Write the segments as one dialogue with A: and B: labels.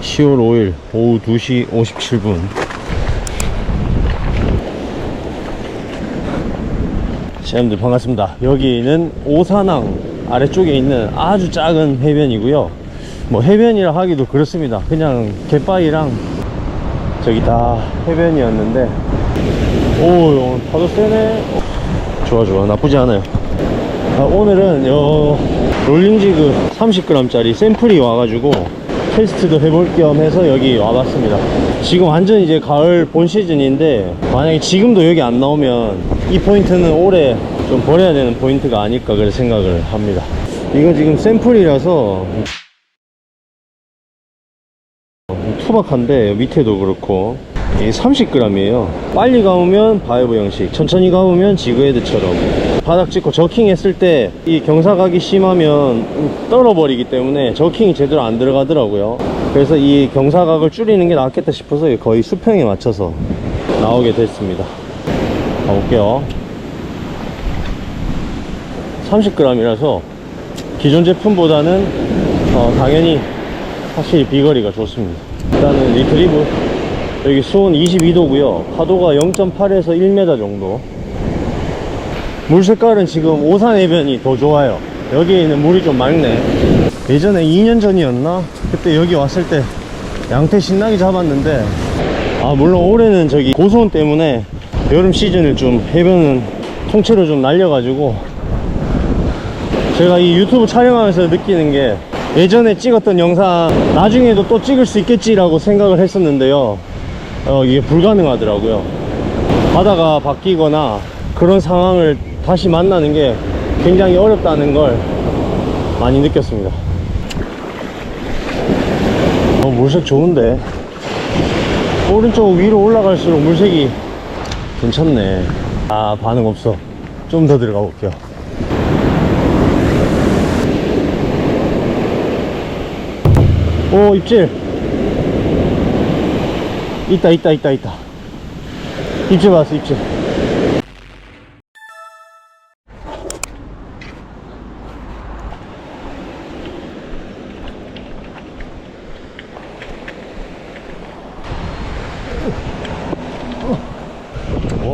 A: 10월 5일 오후 2시 57분. 시험들 반갑습니다. 여기는 오산항 아래쪽에 있는 아주 작은 해변이고요. 뭐 해변이라 하기도 그렇습니다. 그냥 갯바위랑 저기 다 해변이었는데. 오 오늘 파도 세네. 좋아 좋아. 나쁘지 않아요. 아, 오늘은 요 롤링지그 30g짜리 샘플이 와가지고 테스트도 해볼 겸 해서 여기 와봤습니다. 지금 완전 이제 가을 본 시즌인데 만약에 지금도 여기 안 나오면 이 포인트는 올해 좀 버려야 되는 포인트가 아닐까 그런 생각을 합니다. 이거 지금 샘플이라서 투박한데 밑에도 그렇고 이게 30g이에요. 빨리 가보면 바이브 형식 천천히 가보면 지그헤드처럼 바닥 찍고 저킹 했을 때 이 경사각이 심하면 떨어버리기 때문에 저킹이 제대로 안 들어가더라고요. 그래서 이 경사각을 줄이는 게 낫겠다 싶어서 거의 수평에 맞춰서 나오게 됐습니다. 가볼게요. 30g이라서 기존 제품보다는 어, 당연히 확실히 비거리가 좋습니다. 일단은 리트리브. 여기 수온 22도고요. 파도가 0.8에서 1m 정도 물 색깔은 지금 오산 해변이 더 좋아요. 여기 는 물이 좀 맑네. 예전에 2년 전이었나? 그때 여기 왔을 때 양태 신나게 잡았는데 아 물론 올해는 저기 고수온 때문에 여름 시즌을 좀 해변은 통째로 좀 날려가지고 제가 이 유튜브 촬영하면서 느끼는 게 예전에 찍었던 영상 나중에도 또 찍을 수 있겠지라고 생각을 했었는데요. 어, 이게 불가능하더라고요. 바다가 바뀌거나 그런 상황을 다시 만나는 게 굉장히 어렵다는 걸 많이 느꼈습니다. 어, 물색 좋은데? 오른쪽 위로 올라갈수록 물색이 괜찮네. 아 반응 없어. 좀 더 들어가 볼게요. 오 입질. 있다 있다 있다 있다. 입질 봤어 입질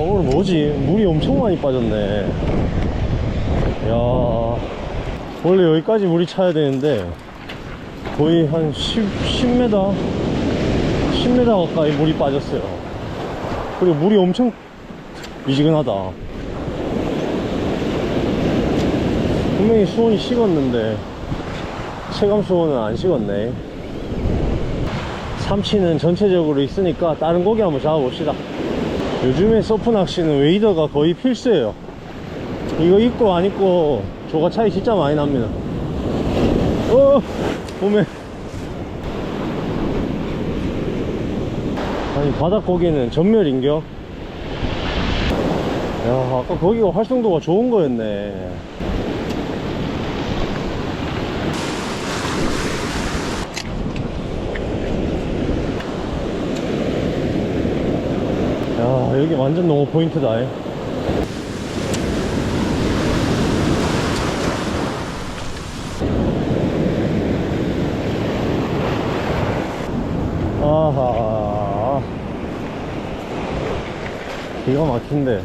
A: 오늘 뭐지? 물이 엄청 많이 빠졌네. 야. 원래 여기까지 물이 차야 되는데 거의 한 10, 10m 10m 가까이 물이 빠졌어요. 그리고 물이 엄청 미지근하다. 분명히 수온이 식었는데 체감 수온은 안 식었네. 삼치는 전체적으로 있으니까 다른 고기 한번 잡아봅시다 요즘에 서프 낚시는 웨이더가 거의 필수예요. 이거 입고 안 입고 조가 차이 진짜 많이 납니다. 어 봄에. 아니 바닥고기는 전멸인겨? 야 아까 거기가 활성도가 좋은 거였네 야 여기 완전 너무 포인트다. 이. 아하. 기가 막힌데.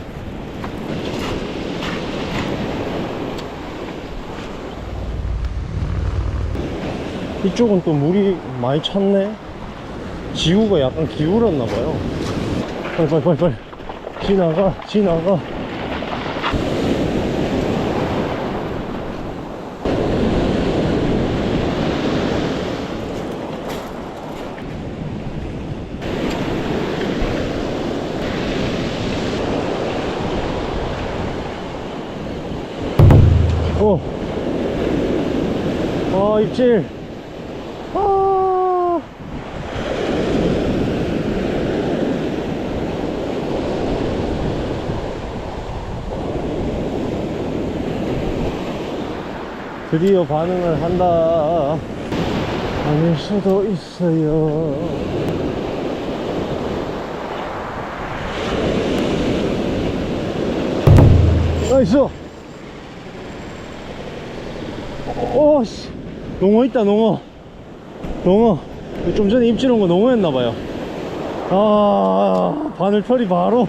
A: 이쪽은 또 물이 많이 찼네. 지구가 약간 기울었나봐요 빨리 빨리 빨리 지나가 지나가 오. 아, 입질. 드디어 반응을 한다. 아닐 수도 있어요. 나이스! 오씨. 농어 있다 농어. 농어. 좀 전에 입질 온거 너무 했나봐요. 아 바늘 털이 바로.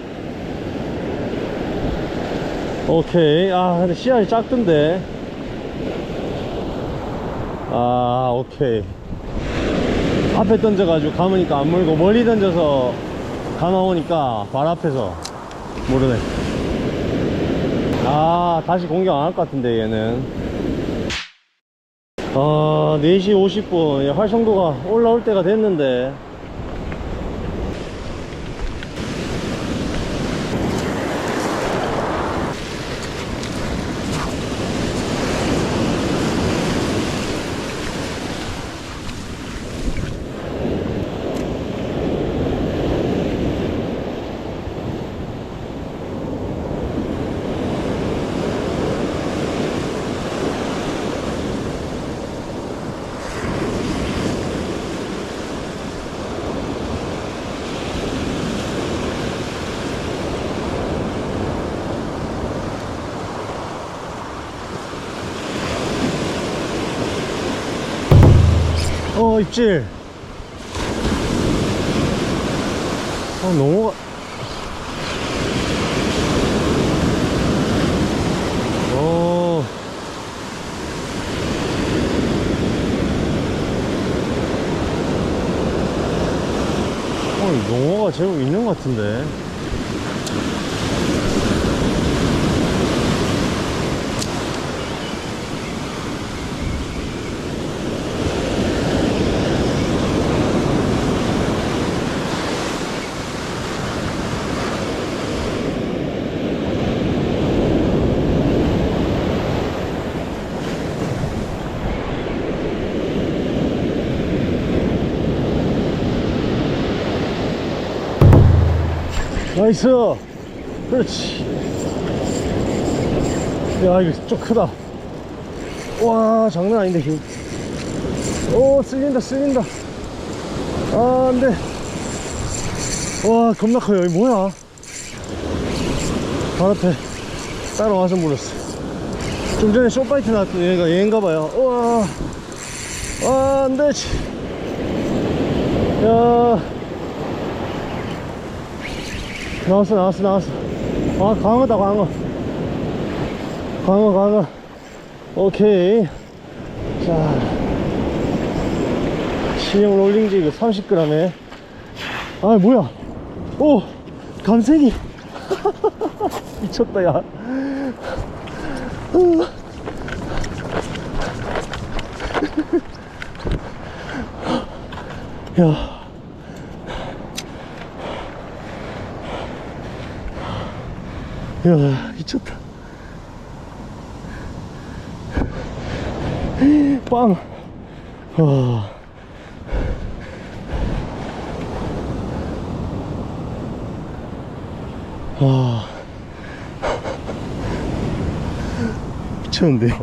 A: 오케이. 아 근데 씨알이 작던데 아 오케이. 앞에 던져가지고 감으니까 안 물고 멀리 던져서 감아오니까 발 앞에서 모르네. 아 다시 공격 안 할 것 같은데 얘는. 아 4시 50분. 활성도가 올라올 때가 됐는데 어 입질 아 너무 어. 어, 농어가 제법 있는 것 같은데 나이스. 그렇지. 야 이거 좀 크다. 와 장난 아닌데 힘오 쓸린다 쓸린다. 아 안돼. 와 겁나 커요. 이 뭐야? 발 앞에 따라와서 물었어. 좀 전에 쇼파이트 나왔던 얘가 얘인가봐요. 우와 아 안돼. 치. 야 나왔어 나왔어 나왔어. 아 강어다 강어 강어 강어 오케이. 자. 신형 롤링지그 30g에. 아 뭐야? 오 감생이 미쳤다 야. 야. 야, 미쳤다. 빵. 와. 와. 미쳤는데요.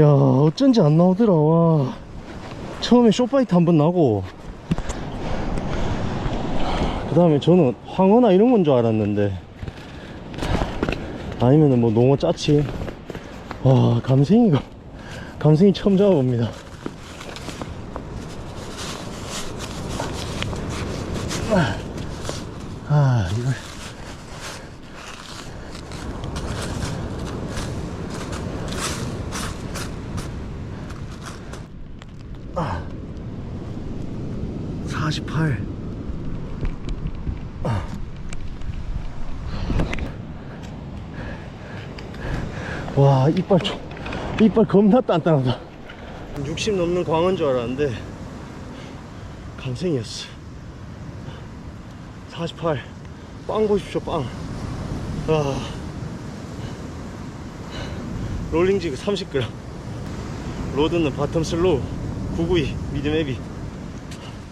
A: 야, 어쩐지 안 나오더라, 와. 처음에 쇼파이트 한 번 나고, 그 다음에 저는 황어나 이런 건 줄 알았는데 아니면은 뭐 농어 짜치. 와 감생이가 감생이 처음 잡아봅니다. 아 이걸. 아. 48. 와 이빨 좀 이빨 겁나 단단하다. 60 넘는 광어인 줄 알았는데 감생이었어. 48빵 보십시오 빵. 아. 롤링지그 30g 로드는 바텀 슬로우 992 미디움 헤비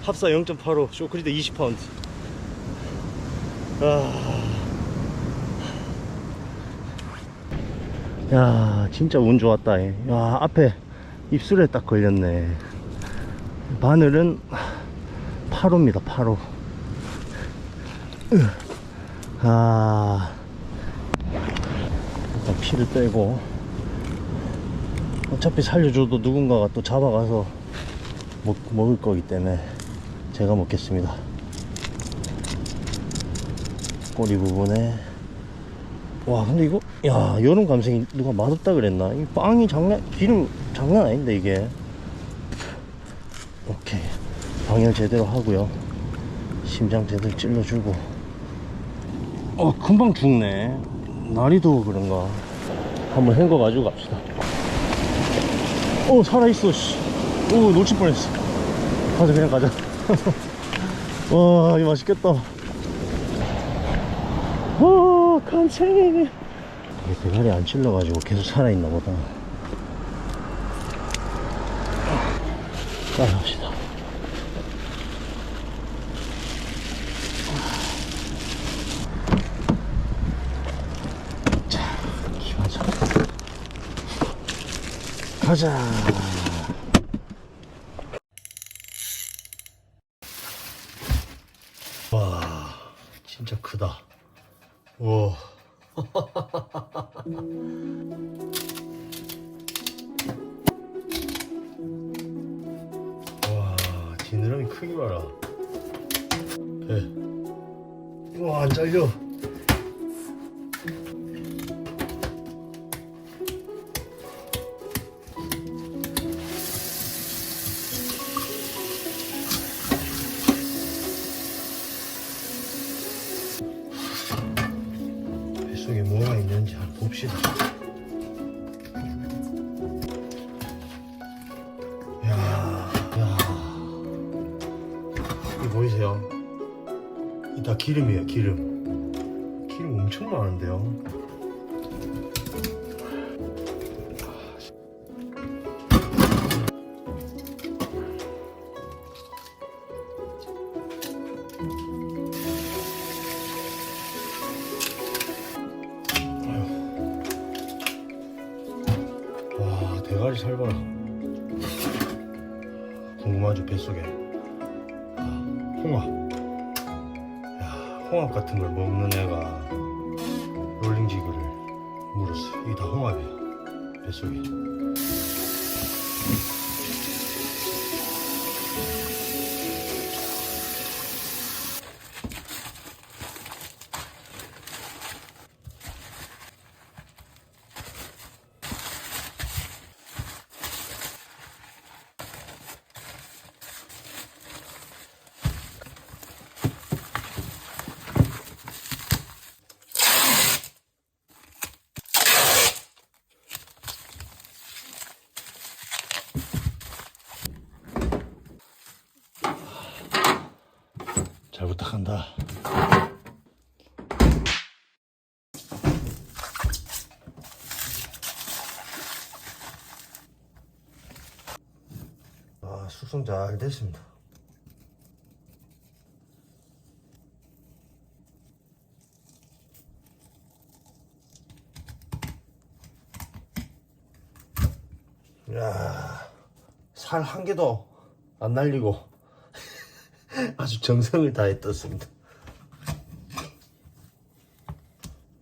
A: 합사 0.85 쇼크리드 20파운드. 아. 야 진짜 운 좋았다 예. 야 앞에 입술에 딱 걸렸네. 바늘은 8호입니다 8호 아. 일단 피를 빼고. 어차피 살려줘도 누군가가 또 잡아가서 먹, 먹을 거기 때문에 제가 먹겠습니다. 꼬리 부분에. 와 근데 이거 야 여름 감성이 누가 맛없다 그랬나? 이 빵이 장난 기름 장난 아닌데 이게. 오케이. 방열 제대로 하고요. 심장 제대로 찔러주고. 어 금방 죽네. 날이 더워 그런가. 한번 헹궈 가지고 갑시다. 어 살아있어 씨 오 놓칠 뻔했어. 가자 그냥 가자. 와 이거 맛있겠다. 와 이게 대가리 안 찔러가지고 계속 살아있나 보다. 따라합시다. 자 기가자. 가자 기름이에요, 기름. 기름 엄청 많은데요. 와, 대가리 살벌하. 궁금하죠, 뱃속에. 아, 홍합. 야, 홍합 같은 걸 먹는 애가 롤링지그를 물었어. 이게 다 홍합이야. 뱃속에. 한다. 아, 숙성 잘 됐습니다. 야, 살 한 개도 안 날리고 아주 정성을 다해 떴습니다.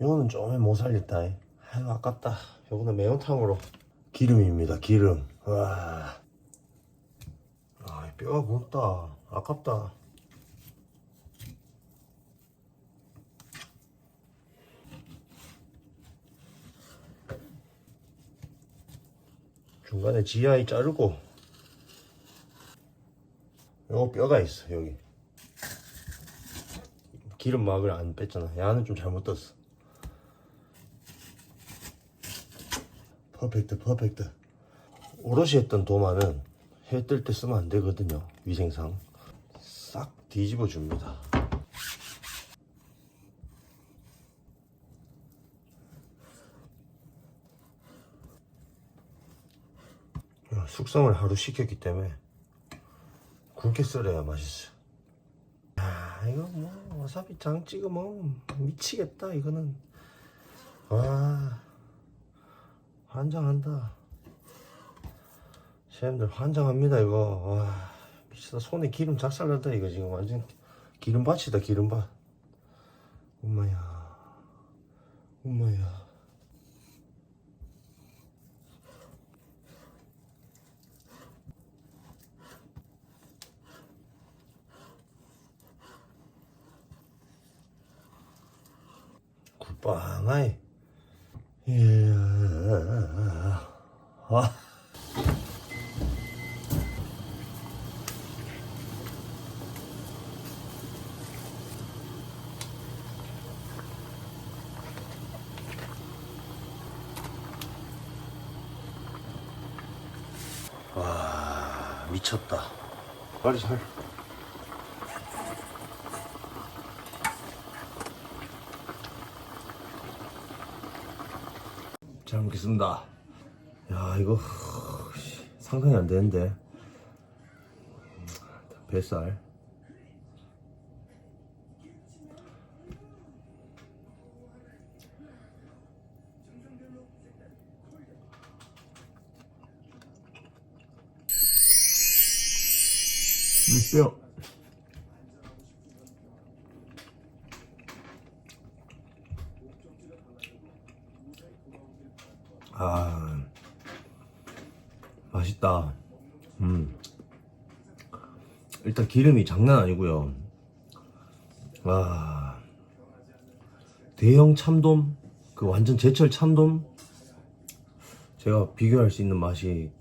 A: 이거는 좀못 살렸다. 아이고 아깝다. 요거는 매운탕으로 기름입니다. 기름. 와. 아, 뼈가 무겁다. 아깝다. 중간에 지하에 자르고 요 뼈가 있어 여기. 기름 막을 안 뺐잖아. 야는 좀 잘못 떴어. 퍼펙트 퍼펙트. 오롯이 했던 도마는 해 뜰 때 쓰면 안 되거든요 위생상. 싹 뒤집어 줍니다. 숙성을 하루 시켰기 때문에 굵게 썰어야 맛있어. 야, 이거 뭐 와사비 장 찍어 먹으면 미치겠다. 이거는 와 환장한다. 셰프들 환장합니다. 이거 와 미치다. 손에 기름 작살 난다. 이거 지금 완전 기름밭이다. 기름밭. 엄마야, 엄마야. 아. 와 미쳤다. 빨리 살. 잘 먹겠습니다. 야 이거 씨, 상상이 안 되는데 뱃살. 음, 뼈. 아, 맛있다. 음. 일단 기름이 장난 아니고요. 와, 대형 참돔, 그 완전 제철 참돔. 제가 비교할 수 있는 맛이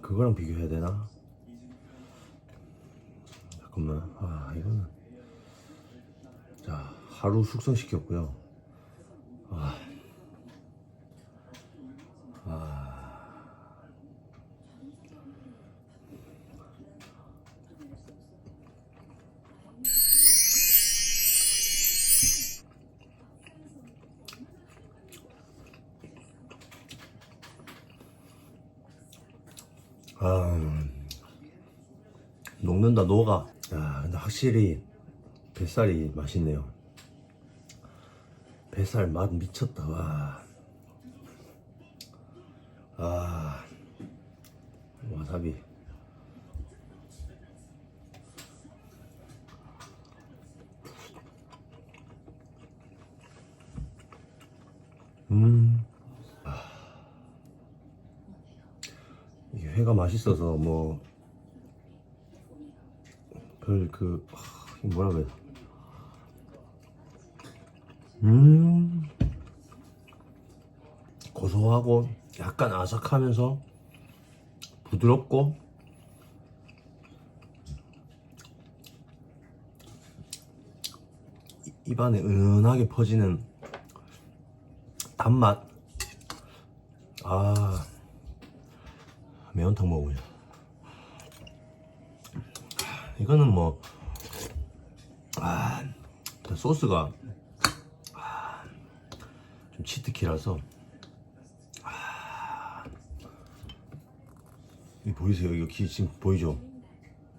A: 그거랑 비교해야 되나? 잠깐만, 아 이거는 자 하루 숙성시켰고요. 확실히 뱃살이 맛있네요. 뱃살 맛 미쳤다. 와. 아, 와사비. 음. 이게 회가 맛있어서 뭐 별그 뭐라 그래 음. 고소하고 약간 아삭하면서 부드럽고 이- 입안에 은은하게 퍼지는 단맛. 아 매운탕 먹어보자. 이거는 뭐, 아, 소스가, 아, 좀 치트키라서, 아, 이 보이세요? 이거 기, 지금 보이죠?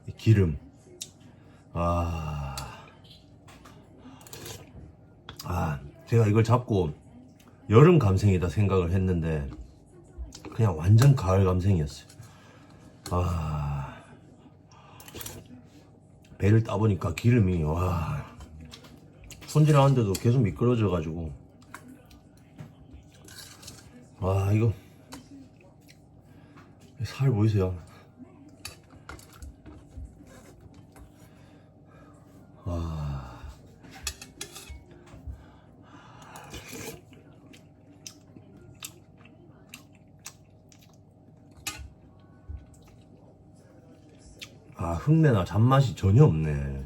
A: 이 기름. 아, 아, 제가 이걸 잡고 여름 감성이다 생각을 했는데, 그냥 완전 가을 감성이었어요. 아 배를 따보니까 기름이 와. 손질하는데도 계속 미끄러져 가지고. 와 이거. 살 보이세요? 흙내나 잔맛이 전혀 없네.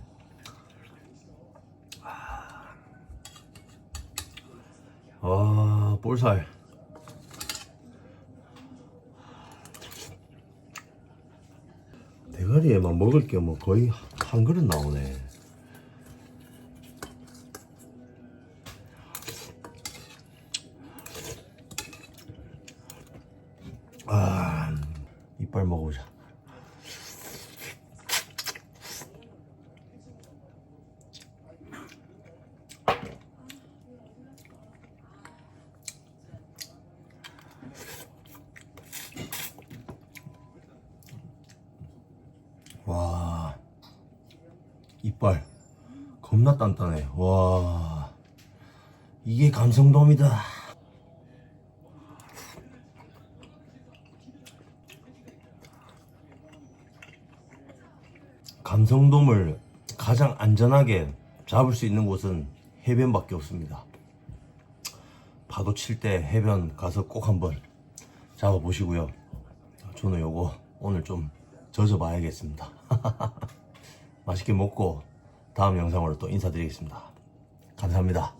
A: 아 볼살. 대가리에만 먹을 게 뭐 거의 한 그릇 나오네 아 이빨 먹어보자 와 이빨 겁나 단단해 와 이게 감성돔이다 감성돔을 가장 안전하게 잡을 수 있는 곳은 해변밖에 없습니다 파도 칠 때 해변 가서 꼭 한번 잡아보시고요. 저는 요거 오늘 좀 젖어봐야겠습니다. 맛있게 먹고 다음 영상으로 또 인사드리겠습니다. 감사합니다.